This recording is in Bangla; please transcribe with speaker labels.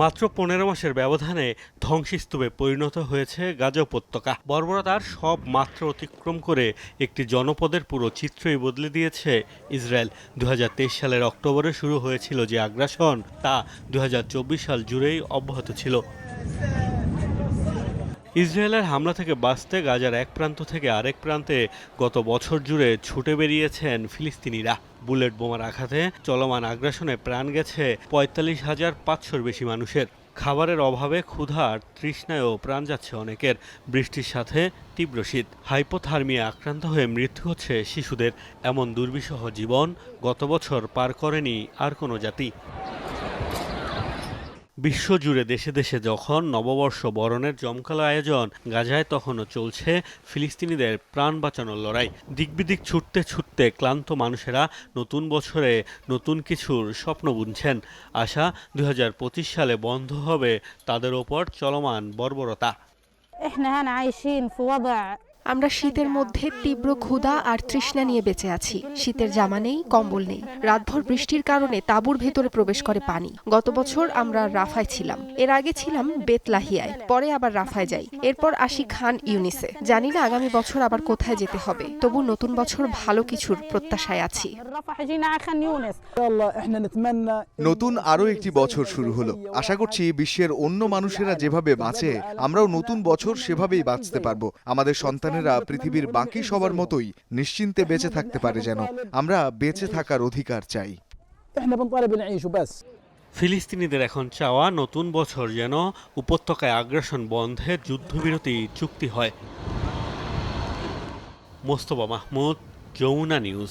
Speaker 1: মাত্র পনেরো মাসের ব্যবধানে ধ্বংসস্তূপে পরিণত হয়েছে গাজা উপত্যকা। বর্বরতার সব মাত্রা অতিক্রম করে একটি জনপদের পুরো চিত্রই বদলে দিয়েছে ইসরায়েল। দু হাজার তেইশ সালের অক্টোবরে শুরু হয়েছিল যে আগ্রাসন, তা দু হাজার চব্বিশ সাল জুড়েই অব্যাহত ছিল। ইসরায়েলের হামলা থেকে বাঁচতে গাজার এক প্রান্ত থেকে আরেক প্রান্তে গত বছর জুড়ে ছুটে বেরিয়েছেন ফিলিস্তিনিরা। বুলেট বোমার আঘাতে চলমান আগ্রাসনে প্রাণ গেছে পঁয়তাল্লিশ হাজার পাঁচশোর বেশি মানুষের। খাবারের অভাবে ক্ষুধার তৃষ্ণায়ও প্রাণ যাচ্ছে অনেকের। বৃষ্টির সাথে তীব্র শীত। হাইপোথার্মিয়া আক্রান্ত হয়ে মৃত্যু হচ্ছে শিশুদের। এমন দুর্বিষহ জীবন গত বছর পার করেনি আর কোনো জাতি। বিশ্বজুড়ে দেশে দেশে যখন নববর্ষ বরণের জমকালো আয়োজন গাজায়, তখনও চলছে ফিলিস্তিনিদের প্রাণ বাঁচানোর লড়াই। দিকবিদিক ছুটতে ছুটতে ক্লান্ত মানুষেরা নতুন বছরে নতুন কিছুর স্বপ্ন বুনছেন। আশা দু হাজার পঁচিশ সালে বন্ধ হবে তাদের ওপর চলমান বর্বরতা।
Speaker 2: আমরা শীতের মধ্যে তীব্র ক্ষুধা আর তৃষ্ণা নিয়ে বেঁচে আছি। শীতের জামা নেই, কম্বল নেই। রাতভর বৃষ্টির কারণে তাবুর ভেতরে প্রবেশ করে পানি। গত বছর আমরা রাফায় ছিলাম। এর আগে ছিলাম বেতলাহিয়ায়, পরে আবার রাফায় যাই। এরপর আসি খান ইউনিসে। জানি না আগামী বছর আবার কোথায় যেতে হবে। তবু নতুন বছর ভালো কিছুর প্রত্যাশায় আছি।
Speaker 3: নতুন আরও একটি বছর শুরু হলো। আশা করছি বিশ্বের অন্য মানুষেরা যেভাবে বাঁচে, আমরাও নতুন বছর সেভাবেই বাঁচতে পারব। আমাদের সন্তান সন্তানেরা পৃথিবীর বাকি সবার মতোই নিশ্চিন্তে বেঁচে থাকতে পারে যেন। আমরা বেঁচে থাকার অধিকার চাই।
Speaker 1: ফিলিস্তিনিদের এখন চাওয়া নতুন বছর যেন উপত্যকায় আগ্রাসন বন্ধে যুদ্ধবিরতি চুক্তি হয়। মোস্তফা মাহমুদ, যমুনা নিউজ।